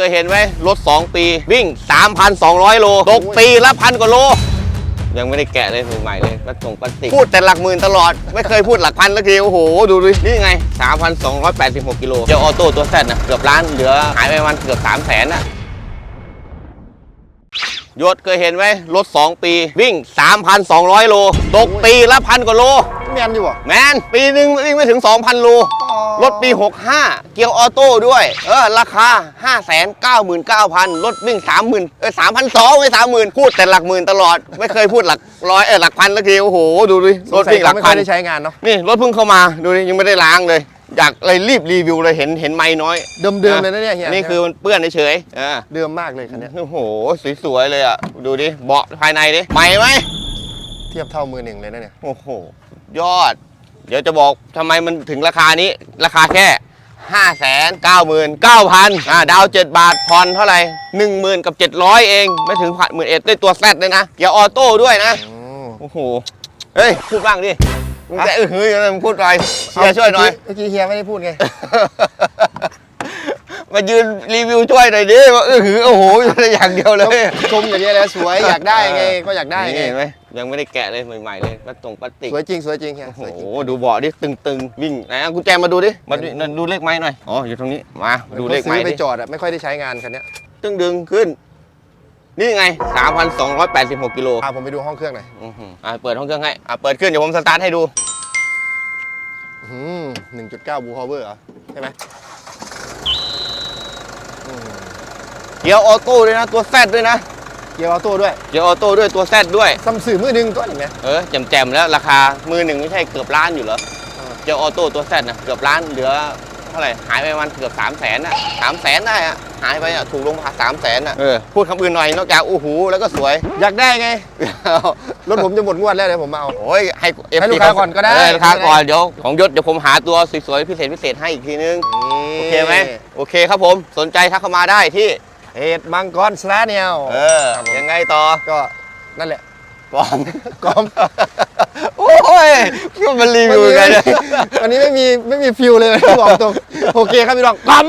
เคยเห็นไหมรถ 2 ปีวิ่ง 3,200 โลตกปีละพันกว่าโล ยังไม่ได้แกะเลยใหม่เลยกระจงพลาสติกพูดแต่หลักหมื่นตลอด ไม่เคยพูดหลักพันสักทีโอ้โห ดูดินี่ไง 3,286 กิโลเจ้าออโต้ตัวแซดนะเกือบล้านเหลือหายไปประมันเกือบ3 0 0แสนอะ ยศเคยเห็นไหมรถ 2 ปี วิ่ง 3,200 โล ตกปีละพันกว่าโล แมนอยู่บ่แมนปีหนึ่งวิ่งไม่ถึง 2,000 โล รถปี 65 เกียร์ออโต้ด้วย เออ ราคา 599,000 รถวิ่ง 30,000เออ3,200ไม่30,000 พูดแต่หลักหมื่นตลอด ไม่เคยพูดหลักร้อยเออหลักพันสักทีโอ้โห ดูดิรถวิ่งหลักไม่พัค่อนยได้ใช้งานเนาะนี่รถเพิ่งเข้ามาดูดิยังไม่ได้ล้างเลย อยากเลยรีบรีวิวเลยเห็นเห็นไม่น้อยเดิมๆเลยนะเนี่ยเฮียนี่คือมันเปื้อนเฉยๆเออเดิมมากเลยคันเนี้ยโอ้โหสวยๆเลยอะดูดิเบาะภายในดิใหม่ไหมเทียบเท่ามือหนึ่งเลยนะเนี่ยโอ้โหยอด เดี๋ยวจะบอกทำไมมันถึงราคานี้ราคาแค่5 9 9 0 0 0อ่าดาว7บาทผ่อนเท่าไหร่1 0,000กับ700เอง ไม่ถึงพันหมื่นเอ็ดได้ตัวแซดเลยนะเกียร์ออโต้ด้วยนะอืมโอ้โหเฮ้ยพูดบ้างดิ มึงจะเออเฮ้ยอะไรมึงพูดหน่อยเชียร์ช่วยหน่อย เมื่อกี้เฮียไม่ได้พูดไง มายืนรีวิวช่วยหน่อยดิว่าเออหือโอ้โหอะไรอย่างเดียวเลย ชมอย่างนี้ยแหล้วสวยอยากได้ไงก็อยากได้ไงนี่เห็นไหมยังไม่ได้แกะเลยใหม่ๆเลยกระตรงพลาสติก สวยจริงสวยจริงเฮียโอ้โหสวยจริงดูเบาะดิ ตึงๆ วิ่งไหนเอากุญแจมาดูดิ มาดูนั่นดูเลขไม้หน่อย อ๋อ อยู่ตรงนี้ มา ดูเลขซื้ไม้อไปดิจอดอะไม่ค่อยได้ใช้งานคันเนี้ย ตึงดึงขึ้น นี่ไง 3,286กิโลพาผมไปดูห้องเครื่องหน่อยอื้อหืออะเปิดห้องเครื่องให้อะเปิดขึ้นเดี๋ยวผมสตาร์ทให้ดูหนึ่งจุดเก้าบูฮอเวอร์เหรอ ใช่ไหมอืมเกียร์ออโต้ด้วยนะ ตัวแซดด้วยนะ เกียร์ออโต้ด้วยเกียร์ออโต้ด้วยตัวแซดด้วย ซัมสื่อมือหนึ่งตัวหนึ่งไหมเออแจ่มๆแล้วราคามือหนึ่งไม่ใช่เกือบล้านอยู่เหรอเออ เกียร์ออโต้ตัวแซดนะเกือบล้านเหลือเท่าไหร่หายไปประมาณเกือบ3 0 0แสนอะสามแสนได้อะ หายไปอะถูกลงมาสามแสนอะเออ พูดคำอื่นหน่อยนอกจากอู้หูแล้วก็สวย อยากได้ไง รถผมจะหมดงวดแล้วเดี๋ยวผมมาเอาโอ้ยให้ FC ให้ลูกค้าก่อนก็ได้ เลูกค้าก่อนเดี๋ยวของยศเดี๋ยวผมหาตัวสวยๆพิเศษพิเศษให้อีกทีนึง โอเคไหมโอเคครับผมสนใจทักเข้ามาได้ที่เอ็ดมังกรสแลเนียลเออครับผมยังไงต่อก็นั่นแหละกล่องกอมโอ้ยพี่มันรีวิวกันเนี่ยวันนี้ไม่มีไม่มีฟิลเลยนะบอกตรงโอเคครับพี่รองกอม